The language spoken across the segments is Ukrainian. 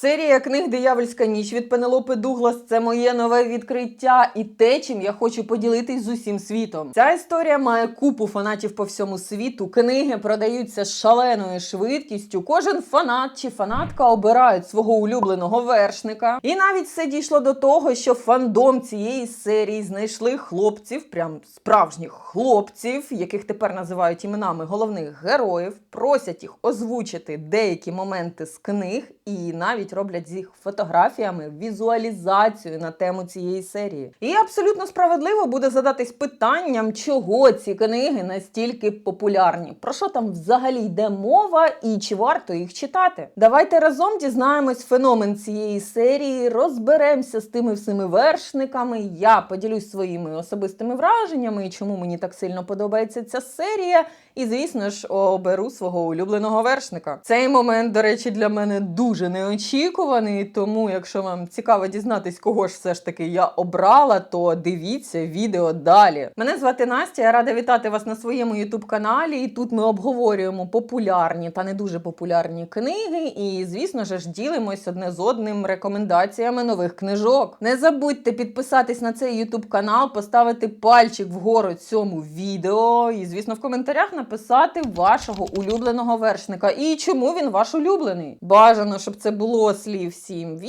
Серія книг Диявольська ніч від Пенелопи Дуглас це моє нове відкриття і те, чим я хочу поділитись з усім світом. Ця історія має купу фанатів по всьому світу. Книги продаються шаленою швидкістю. Кожен фанат чи фанатка обирають свого улюбленого вершника. І навіть все дійшло до того, що фандом цієї серії знайшли хлопців, прям справжніх хлопців, яких тепер називають іменами головних героїв, просять їх озвучити деякі моменти з книг і навіть роблять з їх фотографіями візуалізацію на тему цієї серії. І абсолютно справедливо буде задатись питанням, чого ці книги настільки популярні, про що там взагалі йде мова і чи варто їх читати. Давайте разом дізнаємось феномен цієї серії, розберемося з тими всіми вершниками. Я поділюсь своїми особистими враженнями і чому мені так сильно подобається ця серія. І, звісно ж, оберу свого улюбленого вершника. Цей момент, до речі, для мене дуже неочікуваний. Тому, якщо вам цікаво дізнатись, кого ж все ж таки я обрала, то дивіться відео далі. Мене звати Настя. Я рада вітати вас на своєму ютуб каналі. І тут ми обговорюємо популярні та не дуже популярні книги. І, звісно ж, ділимось одне з одним рекомендаціями нових книжок. Не забудьте підписатись на цей ютуб канал, поставити пальчик вгору цьому відео. І, звісно, в коментарях написати вашого улюбленого вершника і чому він ваш улюблений. Бажано, щоб це було слів 7-8,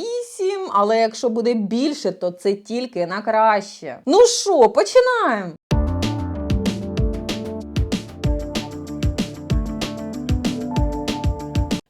але якщо буде більше, то це тільки на краще. Ну що, починаємо!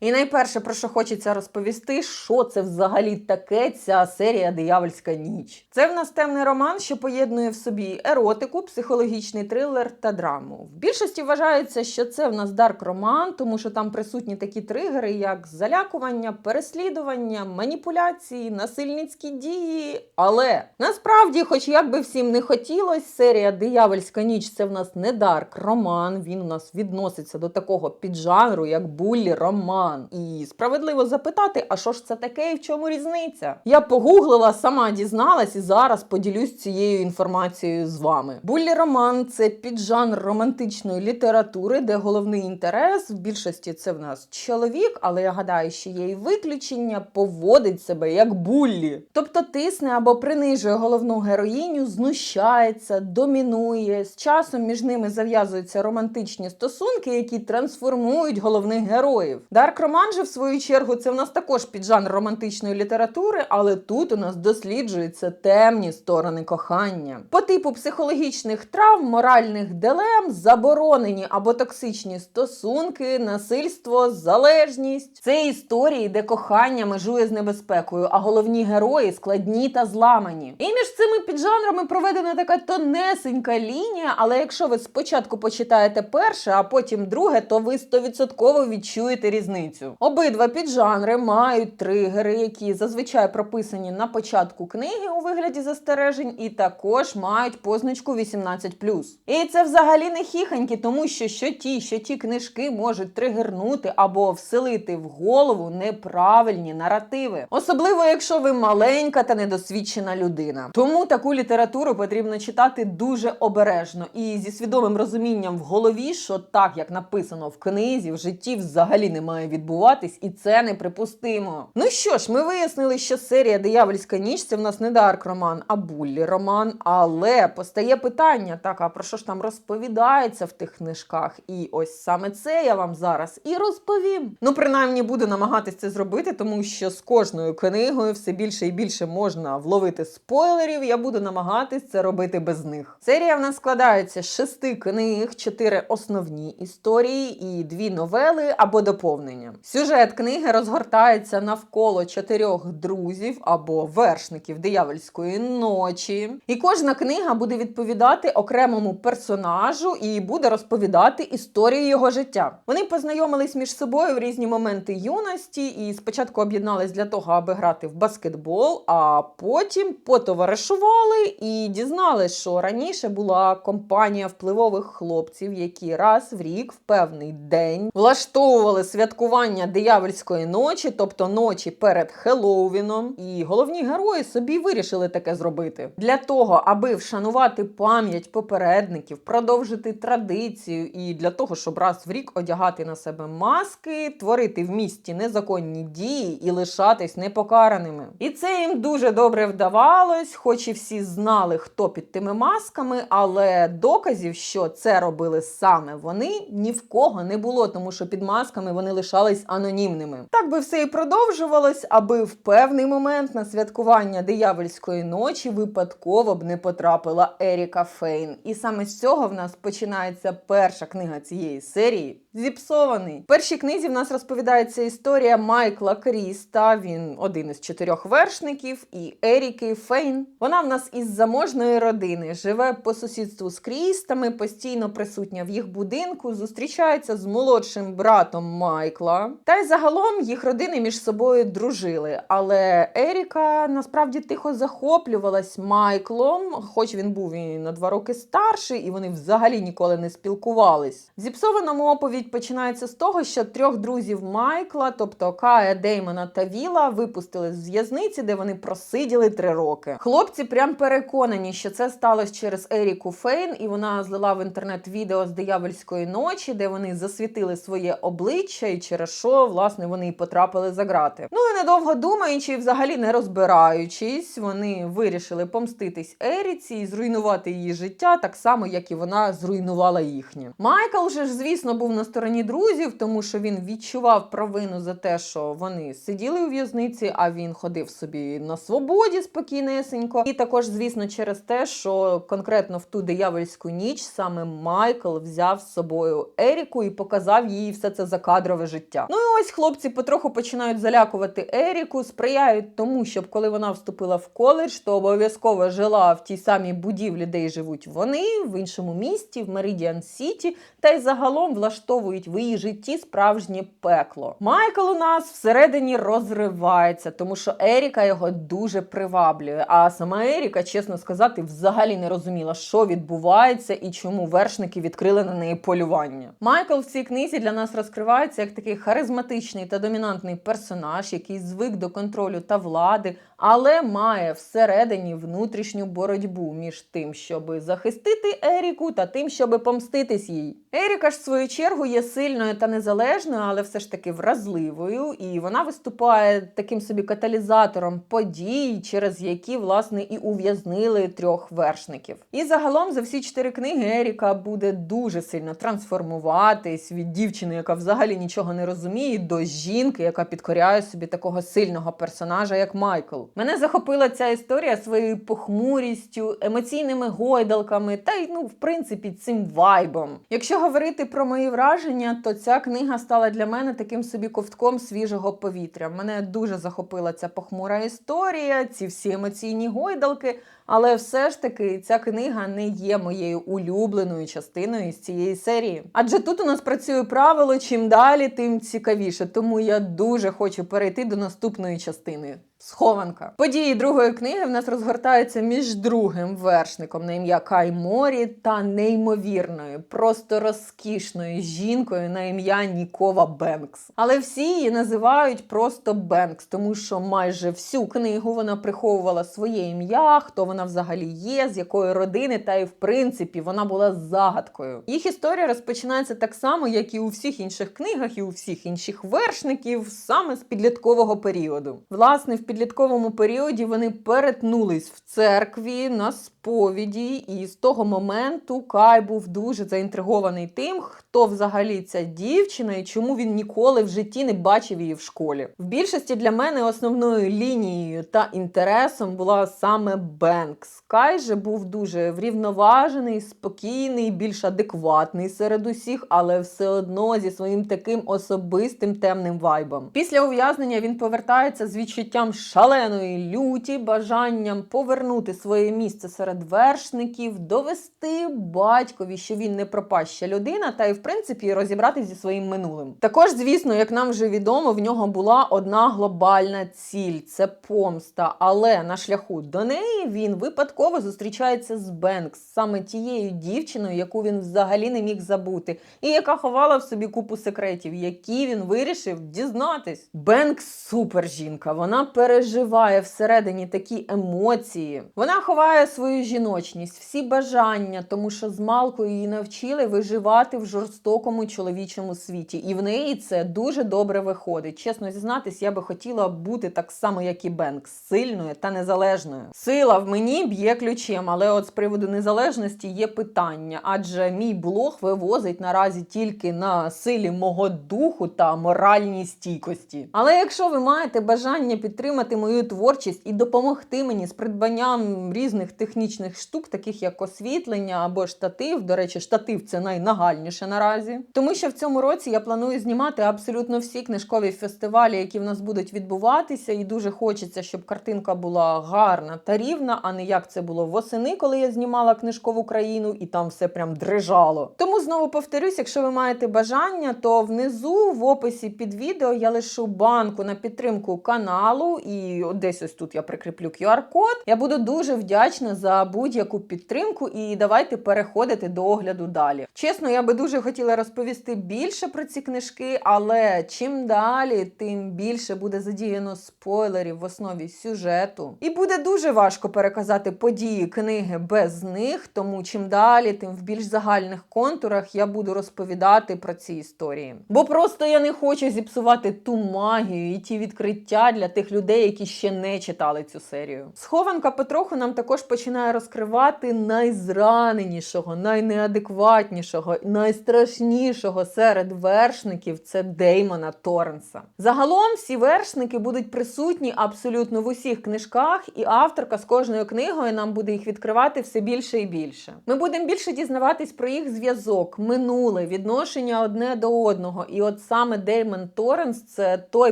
І найперше, про що хочеться розповісти, що це взагалі таке ця серія Диявольська ніч. Це в нас темний роман, що поєднує в собі еротику, психологічний трилер та драму. В більшості вважається, що це в нас дарк роман, тому що там присутні такі тригери, як залякування, переслідування, маніпуляції, насильницькі дії. Але насправді, хоч як би всім не хотілося, серія Диявольська ніч це в нас не дарк роман. Він у нас відноситься до такого піджанру, як буллі роман. І справедливо запитати, а що ж це таке і в чому різниця? Я погуглила, сама дізналась і зараз поділюсь цією інформацією з вами. Буллі роман це піджанр романтичної літератури, де головний інтерес в більшості це в нас чоловік, але я гадаю, що є і виключення, поводить себе як буллі. Тобто тисне або принижує головну героїню, знущається, домінує. З часом між ними зав'язуються романтичні стосунки, які трансформують головних героїв. Дарк роман же, в свою чергу, це в нас також піджанр романтичної літератури, але тут у нас досліджуються темні сторони кохання. По типу психологічних травм, моральних дилем, заборонені або токсичні стосунки, насильство, залежність. Це історії, де кохання межує з небезпекою, а головні герої складні та зламані. І між цими піджанрами проведена така тонесенька лінія, але якщо ви спочатку почитаєте перше, а потім друге, то ви стовідсотково відчуєте різницю. Обидва піджанри мають тригери, які зазвичай прописані на початку книги у вигляді застережень, і також мають позначку 18+. І це взагалі не хіханьки, тому що що ті, що ті книжки можуть тригернути або вселити в голову неправильні наративи. Особливо, якщо ви маленька та недосвідчена людина. Тому таку літературу потрібно читати дуже обережно і зі свідомим розумінням в голові, що так як написано в книзі, в житті взагалі не має відбуватись, і це неприпустимо. Ну що ж, ми вияснили, що серія Диявольська ніч це в нас не дарк роман, а буллі роман. Але постає питання: так, а про що ж там розповідається в тих книжках? І ось саме це я вам зараз і розповім. Ну, принаймні, буду намагатись це зробити, тому що з кожною книгою все більше і більше можна вловити спойлерів. Я буду намагатись це робити без них. Серія в нас складається з шести книг, чотири основні історії і дві новели або доповнення. Сюжет книги розгортається навколо чотирьох друзів або вершників диявольської ночі. І кожна книга буде відповідати окремому персонажу і буде розповідати історію його життя. Вони познайомились між собою в різні моменти юності і спочатку об'єднались для того, аби грати в баскетбол, а потім потоваришували і дізналися, що раніше була компанія впливових хлопців, які раз в рік в певний день влаштовували святкування святкування диявольської ночі, тобто ночі перед Хеллоуіном. І головні герої собі вирішили таке зробити для того, аби вшанувати пам'ять попередників, продовжити традицію, і для того, щоб раз в рік одягати на себе маски, творити в місті незаконні дії і лишатись непокараними. І це їм дуже добре вдавалось, хоч і всі знали, хто під тими масками, але доказів, що це робили саме вони, ні в кого не було, тому що під масками вони лишались анонімними. Так би все і продовжувалось, аби в певний момент на святкування диявольської ночі випадково б не потрапила Еріка Фейн. І саме з цього в нас починається перша книга цієї серії. Зіпсований. В першій книзі в нас розповідається історія Майкла Кріста. Він один із чотирьох вершників, і Еріки Фейн. Вона в нас із заможної родини, живе по сусідству з Крістами, постійно присутня в їх будинку, зустрічається з молодшим братом Майкла. Та й загалом їх родини між собою дружили. Але Еріка насправді тихо захоплювалась Майклом, хоч він був і на два роки старший, і вони взагалі ніколи не спілкувались. Зіпсованому оповідь починається з того, що трьох друзів Майкла, тобто Кая, Деймона та Віла, випустили з в'язниці, де вони просиділи три роки. Хлопці прям переконані, що це сталося через Еріку Фейн, і вона злила в інтернет відео з диявольської ночі, де вони засвітили своє обличчя, і через що власне вони і потрапили за грати. Ну і недовго думаючи, взагалі не розбираючись, вони вирішили помститись Еріці і зруйнувати її життя, так само як і вона зруйнувала їхнє. Майкл же ж, звісно, був на стороні друзів, тому що він відчував провину за те, що вони сиділи у в'язниці, а він ходив собі на свободі спокійнесенько. І також, звісно, через те, що конкретно в ту диявольську ніч саме Майкл взяв з собою Еріку і показав їй все це закадрове життя. Ну і ось хлопці потроху починають залякувати Еріку, сприяють тому, щоб коли вона вступила в коледж, то обов'язково жила в тій самій будівлі, де й живуть вони, в іншому місті, в Меридіан Сіті, та й загалом влаштовують в її житті справжнє пекло. Майкл у нас всередині розривається, тому що Еріка його дуже приваблює. А сама Еріка, чесно сказати, взагалі не розуміла, що відбувається і чому вершники відкрили на неї полювання. Майкл в цій книзі для нас розкривається як такий харизматичний та домінантний персонаж, який звик до контролю та влади, але має всередині внутрішню боротьбу між тим, щоб захистити Еріку, та тим, щоб помститись їй. Еріка ж в свою чергу є сильною та незалежною, але все ж таки вразливою, і вона виступає таким собі каталізатором подій, через які власне і ув'язнили трьох вершників. І загалом за всі чотири книги Еріка буде дуже сильно трансформуватись від дівчини, яка взагалі нічого не розуміє, до жінки, яка підкоряє собі такого сильного персонажа, як Майкл. Мене захопила ця історія своєю похмурістю, емоційними гойдалками та й ну, в принципі, цим вайбом. Якщо говорити про мої враження, то ця книга стала для мене таким собі ковтком свіжого повітря. Мене дуже захопила ця похмура історія, ці всі емоційні гойдалки. Але все ж таки ця книга не є моєю улюбленою частиною з цієї серії. Адже тут у нас працює правило: чим далі, тим цікавіше. Тому я дуже хочу перейти до наступної частини. Схованка. Події другої книги в нас розгортаються між другим вершником на ім'я Кай Морі та неймовірною, просто розкішною жінкою на ім'я Нікова Бенкс. Але всі її називають просто Бенкс, тому що майже всю книгу вона приховувала своє ім'я, хто вона взагалі є, з якої родини, та й в принципі вона була загадкою. Їх історія розпочинається так само, як і у всіх інших книгах, і у всіх інших вершників, саме з підліткового періоду. Власне, в підлітковому періоді вони перетнулись в церкві на сповіді, і з того моменту Кай був дуже заінтригований тим, хто взагалі ця дівчина і чому він ніколи в житті не бачив її в школі. В більшості для мене основною лінією та інтересом була саме Бенкс. Кай же був дуже врівноважений, спокійний, більш адекватний серед усіх, але все одно зі своїм таким особистим темним вайбом. Після ув'язнення він повертається з відчуттям шаленої люті, бажанням повернути своє місце серед вершників, довести батькові, що він не пропаща людина, та й в принципі розібратися зі своїм минулим. Також, звісно, як нам вже відомо, в нього була одна глобальна ціль це помста. Але на шляху до неї він випадково зустрічається з Бенкс, саме тією дівчиною, яку він взагалі не міг забути, і яка ховала в собі купу секретів, які він вирішив дізнатись. Бенкс супер жінка. Вона переживає всередині такі емоції. Вона ховає свою жіночність, всі бажання, тому що з малкою її навчили виживати в жорстокому чоловічому світі, і в неї це дуже добре виходить. Чесно зізнатись, я би хотіла бути так само, як і Бенкс, сильною та незалежною. Сила в мені б'є ключем, але от з приводу незалежності є питання, адже мій блог вивозить наразі тільки на силі мого духу та моральній стійкості. Але якщо ви маєте бажання підтримати мою творчість і допомогти мені з придбанням різних технічних штук, таких як освітлення або штатив, до речі, штатив це найнагальніше наразі, тому що в цьому році я планую знімати абсолютно всі книжкові фестивалі, які в нас будуть відбуватися, і дуже хочеться, щоб картинка була гарна та рівна, а не як це було восени, коли я знімала книжкову країну, і там все прям дрижало. Тому знову повторюсь, якщо ви маєте бажання, то внизу в описі під відео я лишу банку на підтримку каналу, і десь ось тут я прикріплю QR-код. Я буду дуже вдячна за будь-яку підтримку, і давайте переходити до огляду далі. Чесно, я би дуже хотіла розповісти більше про ці книжки, але чим далі, тим більше буде задіяно спойлерів в основі сюжету. І буде дуже важко переказати події книги без них, тому чим далі, тим в більш загальних контурах я буду розповідати про ці історії. Бо просто я не хочу зіпсувати ту магію і ті відкриття для тих людей, які ще не читали цю серію. Схованка потроху нам також починає розкривати найзраненішого, найнеадекватнішого, найстрашнішого серед вершників це Деймона Торренса. Загалом всі вершники будуть присутні абсолютно в усіх книжках, і авторка з кожною книгою нам буде їх відкривати все більше і більше. Ми будемо більше дізнаватись про їх зв'язок, минуле, відношення одне до одного. І от саме Деймон Торренс це той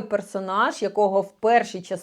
персонаж, якого в першій частині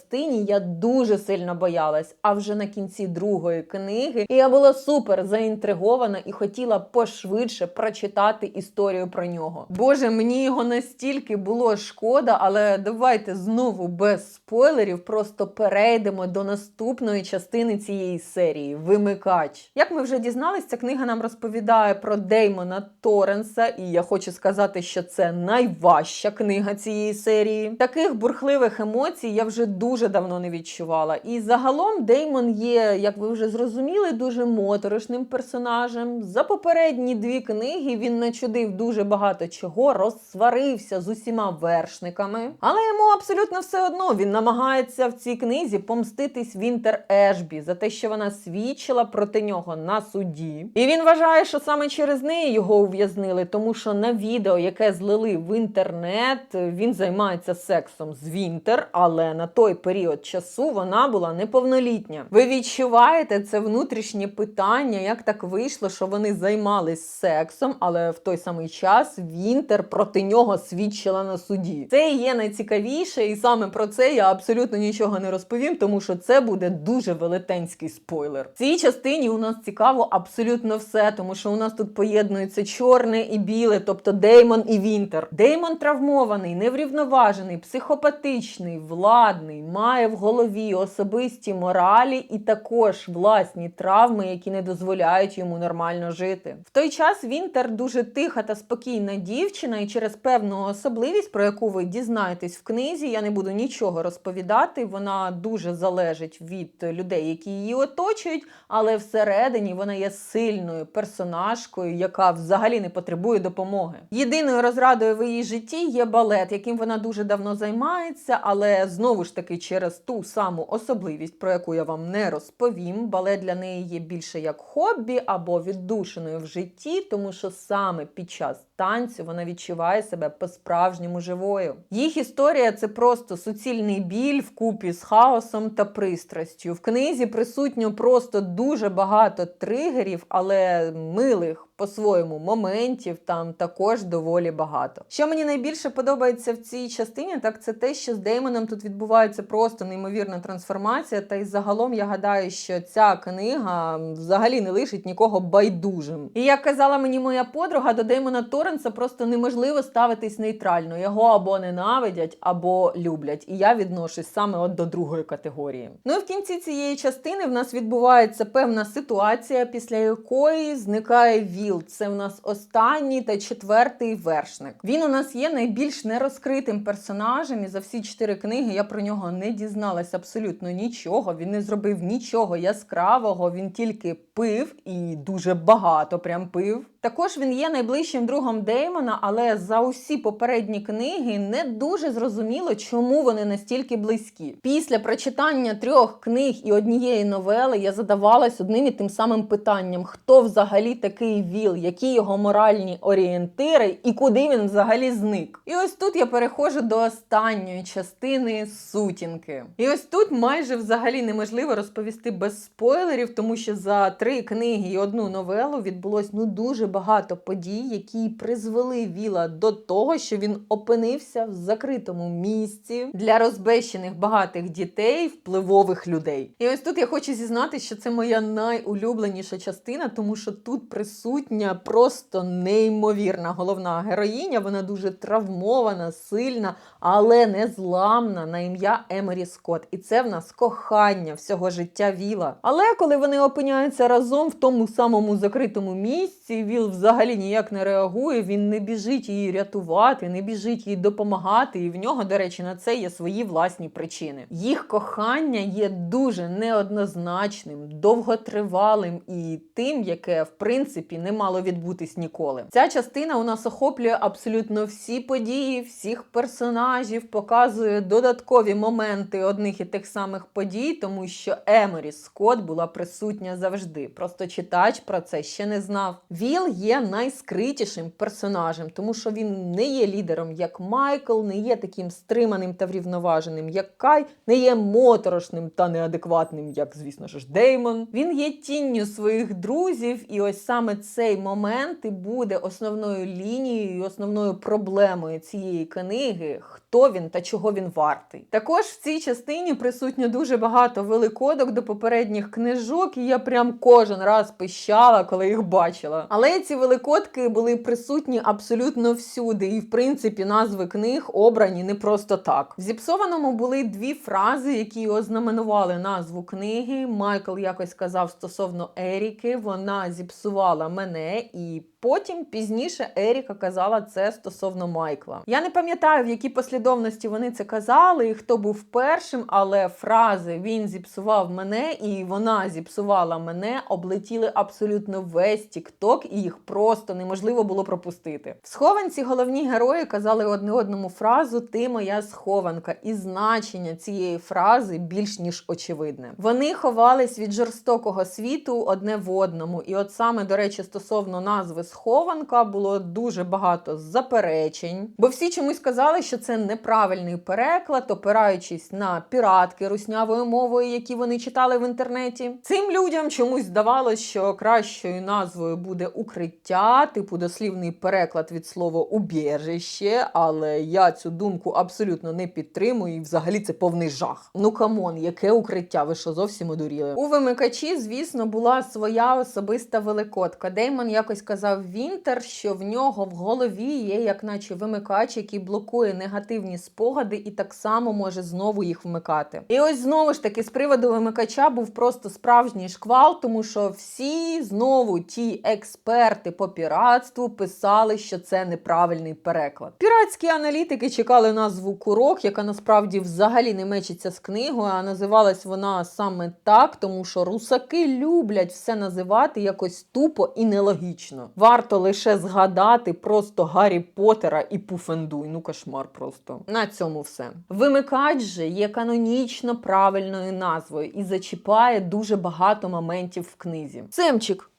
я дуже сильно боялась. А вже на кінці другої книги я була супер заінтригована і хотіла пошвидше прочитати історію про нього. Боже, мені його настільки було шкода, але давайте знову без спойлерів просто перейдемо до наступної частини цієї серії Вимикач. Як ми вже дізналися, ця книга нам розповідає про Деймона Торренса, і я хочу сказати, що це найважча книга цієї серії. Таких бурхливих емоцій я вже дуже давно не відчувала. І загалом Деймон є, як ви вже зрозуміли, дуже моторошним персонажем. За попередні дві книги він начудив дуже багато чого, розсварився з усіма вершниками. Але йому абсолютно все одно він намагається в цій книзі помститись Вінтер Ешбі за те, що вона свідчила проти нього на суді. І він вважає, що саме через неї його ув'язнили, тому що на відео, яке злили в інтернет, він займається сексом з Вінтер, але на той період часу вона була неповнолітня. Ви відчуваєте це внутрішнє питання, як так вийшло, що вони займались сексом, але в той самий час Вінтер проти нього свідчила на суді. Це і є найцікавіше, і саме про це я абсолютно нічого не розповім, тому що це буде дуже велетенський спойлер. В цій частині у нас цікаво абсолютно все, тому що у нас тут поєднується чорне і біле, тобто Деймон і Вінтер. Деймон травмований, неврівноважений, психопатичний, владний, має в голові особисті моралі і також власні травми, які не дозволяють йому нормально жити. В той час Вінтер дуже тиха та спокійна дівчина, і через певну особливість, про яку ви дізнаєтесь в книзі, я не буду нічого розповідати. Вона дуже залежить від людей, які її оточують, але всередині вона є сильною персонажкою, яка взагалі не потребує допомоги. Єдиною розрадою в її житті є балет, яким вона дуже давно займається, але знову ж таки через ту саму особливість, про яку я вам не розповім. Балет для неї є більше як хобі або віддушеною в житті, тому що саме під час танцю вона відчуває себе по-справжньому живою. Їх історія це просто суцільний біль вкупі з хаосом та пристрастю. В книзі присутньо просто дуже багато тригерів, але милих, по-своєму моментів там також доволі багато. Що мені найбільше подобається в цій частині, так це те, що з Деймоном тут відбувається просто неймовірна трансформація. Та й загалом я гадаю, що ця книга взагалі не лишить нікого байдужим. І як казала мені моя подруга, до Деймона Торренса просто неможливо ставитись нейтрально. Його або ненавидять, або люблять. І я відношусь саме от до другої категорії. Ну і в кінці цієї частини в нас відбувається певна ситуація, після якої зникає Віл. Це в нас останній та четвертий вершник. Він у нас є найбільш нерозкритим персонажем, і за всі чотири книги я про нього не дізналась абсолютно нічого. Він не зробив нічого яскравого, він тільки пив і дуже багато прям пив. Також він є найближчим другом Деймона, але за усі попередні книги не дуже зрозуміло, чому вони настільки близькі. Після прочитання трьох книг і однієї новели я задавалась одним і тим самим питанням: хто взагалі такий Віл, які його моральні орієнтири і куди він взагалі зник. І ось тут я переходжу до останньої частини сутінки. І ось тут майже взагалі неможливо розповісти без спойлерів, тому що за три книги і одну новелу відбулось ну дуже багато подій, які призвели Віла до того, що він опинився в закритому місці для розбещених багатих дітей, впливових людей. І ось тут я хочу зізнати, що це моя найулюбленіша частина, тому що тут присутня просто неймовірна головна героїня. Вона дуже травмована, сильна, але не зламна на ім'я Емері Скотт. І це в нас кохання всього життя Віла. Але коли вони опиняються разом в тому самому закритому місці, Віл взагалі ніяк не реагує. Він не біжить її рятувати, не біжить їй допомагати. І в нього, до речі, на це є свої власні причини. Їх кохання є дуже неоднозначним, довготривалим і тим, яке в принципі не мало відбутись ніколи. Ця частина у нас охоплює абсолютно всі події, всіх персонажів, показує додаткові моменти одних і тих самих подій, тому що Еморі Скотт була присутня завжди. Просто читач про це ще не знав. Віл є найскритішим персонажем, тому що він не є лідером, як Майкл, не є таким стриманим та врівноваженим, як Кай, не є моторошним та неадекватним, як, звісно ж, Деймон. Він є тінню своїх друзів, і ось саме цей момент і буде основною лінією, основною проблемою цієї книги. Хто він та чого він вартий. Також в цій частині присутньо дуже багато великодок до попередніх книжок, і я прям кожен раз пищала, коли їх бачила. Але ці великодки були присутні абсолютно всюди, і в принципі назви книг обрані не просто так. В зіпсованому були дві фрази, які ознаменували назву книги. Майкл якось сказав стосовно Еріки, вона зіпсувала мене і. Потім пізніше Еріка казала це стосовно Майкла. Я не пам'ятаю, в якій послідовності вони це казали, і хто був першим, але фрази він зіпсував мене і вона зіпсувала мене облетіли абсолютно весь тікток, і їх просто неможливо було пропустити. В схованці головні герої казали одне одному фразу Ти моя схованка, і значення цієї фрази більш ніж очевидне. Вони ховались від жорстокого світу одне в одному, і от саме до речі, стосовно назви схованка було дуже багато заперечень, бо всі чомусь казали, що це неправильний переклад, опираючись на піратки руснявою мовою, які вони читали в інтернеті. Цим людям чомусь здавалось, що кращою назвою буде укриття, типу дослівний переклад від слова убіжище, але я цю думку абсолютно не підтримую, і взагалі це повний жах. Ну камон, яке укриття? Ви що зовсім одуріли? У вимикачі, звісно, була своя особиста великодка. Деймон якось казав Вінтер, що в нього в голові є, як наче вимикач, який блокує негативні спогади, і так само може знову їх вмикати. І ось знову ж таки з приводу вимикача був просто справжній шквал, тому що всі знову ті експерти по піратству писали, що це неправильний переклад. Піратські аналітики чекали назву курок, яка насправді взагалі не мечиться з книгою, а називалась вона саме так, тому що русаки люблять все називати якось тупо і нелогічно. Варто лише згадати просто Гаррі Поттера і Пуфендуй. Ну кошмар просто. На цьому все. Вимикач же є канонічно правильною назвою і зачіпає дуже багато моментів в книзі. Семчик,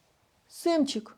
Семчик.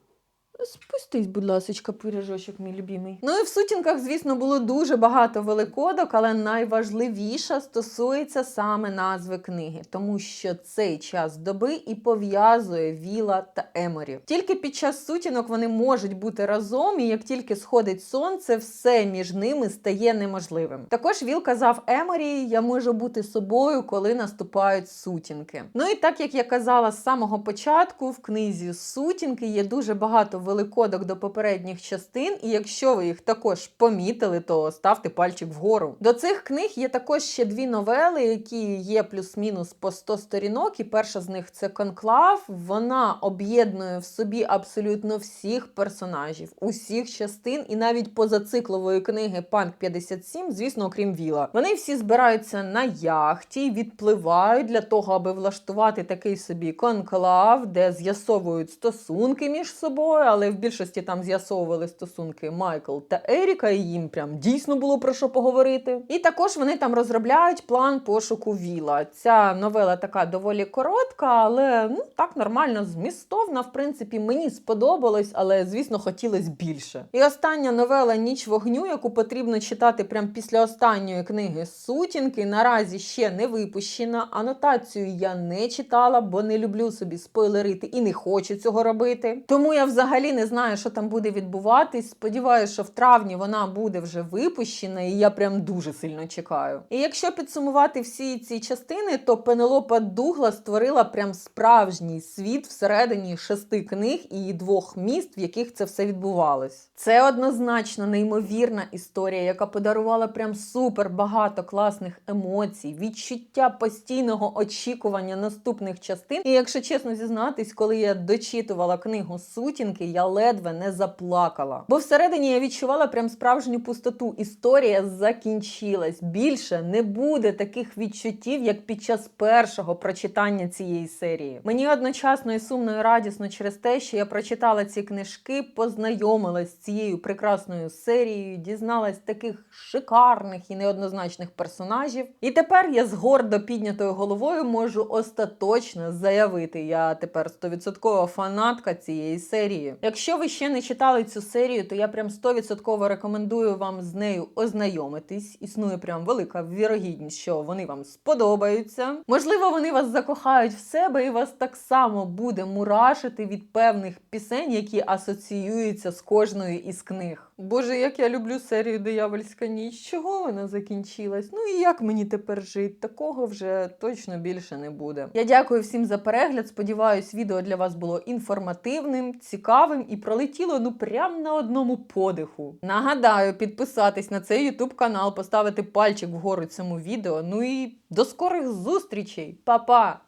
Спустись, будь ласочка, пиріжочок, мій любимий. Ну і в сутінках, звісно, було дуже багато великодок, але найважливіша стосується саме назви книги, тому що цей час доби і пов'язує Віла та Еморі. Тільки під час сутінок вони можуть бути разом, і як тільки сходить сонце, все між ними стає неможливим. Також Віл казав Еморі: я можу бути собою, коли наступають сутінки. Ну і так як я казала з самого початку, в книзі Сутінки є дуже багато великодок до попередніх частин, і якщо ви їх також помітили, то ставте пальчик вгору. До цих книг є також ще дві новели, які є плюс-мінус по 100 сторінок. І перша з них це Конклав. Вона об'єднує в собі абсолютно всіх персонажів, усіх частин, і навіть позациклової книги Панк 57, звісно, окрім Віла. Вони всі збираються на яхті, відпливають для того, аби влаштувати такий собі конклав, де з'ясовують стосунки між собою, але в більшості там з'ясовували стосунки Майкл та Еріка, і їм прям дійсно було про що поговорити. І також вони там розробляють план пошуку Віла. Ця новела така доволі коротка, але ну так нормально змістовна. В принципі, мені сподобалось, але звісно хотілося більше. І остання новела Ніч вогню, яку потрібно читати прямо після останньої книги Сутінки, наразі ще не випущена. Анотацію я не читала, бо не люблю собі спойлерити і не хочу цього робити. Тому я взагалі не знаю, що там буде відбуватись. Сподіваюся, що в травні вона буде вже випущена, і я прям дуже сильно чекаю. І якщо підсумувати всі ці частини, то Пенелопа Дугла створила прям справжній світ всередині шести книг і двох міст, в яких це все відбувалось. Це однозначно неймовірна історія, яка подарувала прям супер багато класних емоцій, відчуття постійного очікування наступних частин. І якщо чесно зізнатись, коли я дочитувала книгу Сутінки, я ледве не заплакала. Бо всередині я відчувала прям справжню пустоту. Історія закінчилась. Більше не буде таких відчуттів, як під час першого прочитання цієї серії. Мені одночасно і сумно і радісно через те, що я прочитала ці книжки, познайомилась з цією прекрасною серією, дізналась таких шикарних і неоднозначних персонажів. І тепер я з гордо піднятою головою можу остаточно заявити, я тепер 100% фанатка цієї серії. Якщо ви ще не читали цю серію, то я прям 100% рекомендую вам з нею ознайомитись. Існує прям велика вірогідність, що вони вам сподобаються. Можливо, вони вас закохають в себе, і вас так само буде мурашити від певних пісень, які асоціюються з кожною із книг. Боже, як я люблю серію Диявольська ніч. Чого вона закінчилась? Ну і як мені тепер жити? Такого вже точно більше не буде. Я дякую всім за перегляд. Сподіваюсь, відео для вас було інформативним, цікавим і пролетіло ну прям на одному подиху. Нагадаю, підписатись на цей YouTube канал, поставити пальчик вгору цьому відео. Ну і до скорих зустрічей, Па-па!